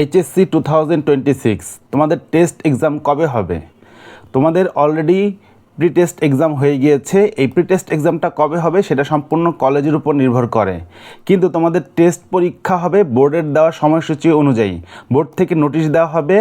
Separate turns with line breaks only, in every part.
HSC two thousand twenty six তোমাদের test exam কবে হবে? তোমাদের অলরেডি প্রি টেস্ট এক্সাম হয়ে গিয়েছে, এই প্রি টেস্ট এক্সামটা কবে হবে সেটা সম্পূর্ণ কলেজের উপর নির্ভর করে। কিন্তু তোমাদের টেস্ট পরীক্ষা হবে বোর্ডের দেওয়া সময়সূচি অনুযায়ী। বোর্ড থেকে নোটিশ দেওয়া হবে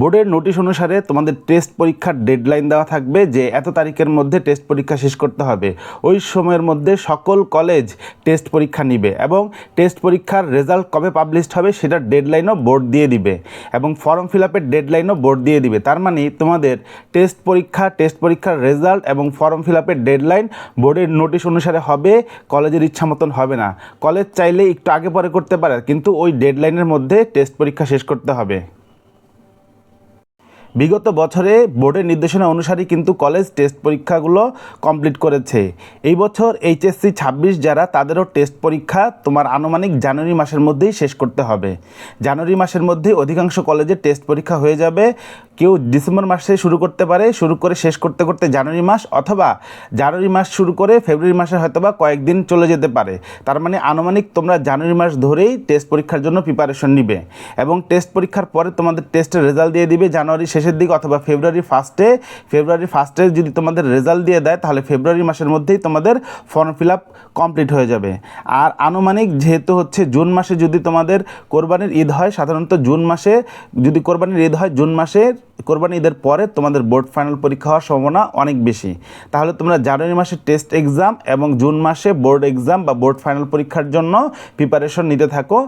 বোর্ডের নোটিশ অনুসারে তোমাদের টেস্ট পরীক্ষার ডেডলাইন দেওয়া থাকবে যে এত তারিখের মধ্যে টেস্ট পরীক্ষা শেষ করতে হবে। ওই সময়ের মধ্যে সকল কলেজ টেস্ট পরীক্ষা নিবে এবং টেস্ট পরীক্ষার রেজাল্ট কবে পাবলিশড হবে সেটার ডেডলাইনও বোর্ড দিয়ে দিবে এবং ফর্ম ফিল আপের ডেডলাইনও বোর্ড দিয়ে দিবে। তার মানে তোমাদের টেস্ট পরীক্ষা, টেস্ট পরীক্ষার রেজাল্ট এবং ফর্ম ফিল আপের ডেডলাইন বোর্ডের নোটিশ অনুসারে হবে, কলেজের ইচ্ছা মতন হবে না। কলেজ চাইলে একটু আগে পরে করতে পারে, কিন্তু ওই ডেডলাইনের মধ্যে টেস্ট পরীক্ষা শেষ করতে হবে। বিগত বছরে বোর্ডের নির্দেশনা অনুসারে কিন্তু কলেজ টেস্ট পরীক্ষাগুলো কমপ্লিট করেছে। এই বছর এইচএসসি ছাব্বিশ যারা, তাদেরও টেস্ট পরীক্ষা তোমার আনুমানিক জানুয়ারি মাসের মধ্যেই শেষ করতে হবে। জানুয়ারি মাসের মধ্যে অধিকাংশ কলেজে টেস্ট পরীক্ষা হয়ে যাবে। কেউ ডিসেম্বর মাসে শুরু করতে পারে, শুরু করে শেষ করতে করতে জানুয়ারি মাস অথবা জানুয়ারি মাস শুরু করে ফেব্রুয়ারি মাসে হয়তো বা কয়েকদিন চলে যেতে পারে। তার মানে আনুমানিক তোমরা জানুয়ারি মাস ধরেই টেস্ট পরীক্ষার জন্য প্রিপারেশন নিবে এবং টেস্ট পরীক্ষার পরে তোমাদের টেস্টের রেজাল্ট দিয়ে দিবে জানুয়ারি শেষের দিকে অথবা ফেব্রুয়ারি ফার্স্টে ফেব্রুয়ারি ফার্স্টে যদি তোমাদের রেজাল্ট দিয়ে দেয়, তাহলে ফেব্রুয়ারি মাসের মধ্যেই তোমাদের ফর্ম ফিল আপ কমপ্লিট হয়ে যাবে। আর আনুমানিক যেহেতু হচ্ছে জুন মাসে যদি তোমাদের কোরবানির ঈদ হয়, সাধারণত জুন মাসে যদি কোরবানির ঈদ হয়, জুন মাসে কোরবানি ঈদের পরে তোমাদের বোর্ড ফাইনাল পরীক্ষা হওয়ার সম্ভাবনা অনেক বেশি। তাহলে তোমরা জানুয়ারি মাসে টেস্ট এক্সাম এবং জুন মাসে বোর্ড এক্সাম বা বোর্ড ফাইনাল পরীক্ষার জন্য প্রিপারেশন নিতে থাকো।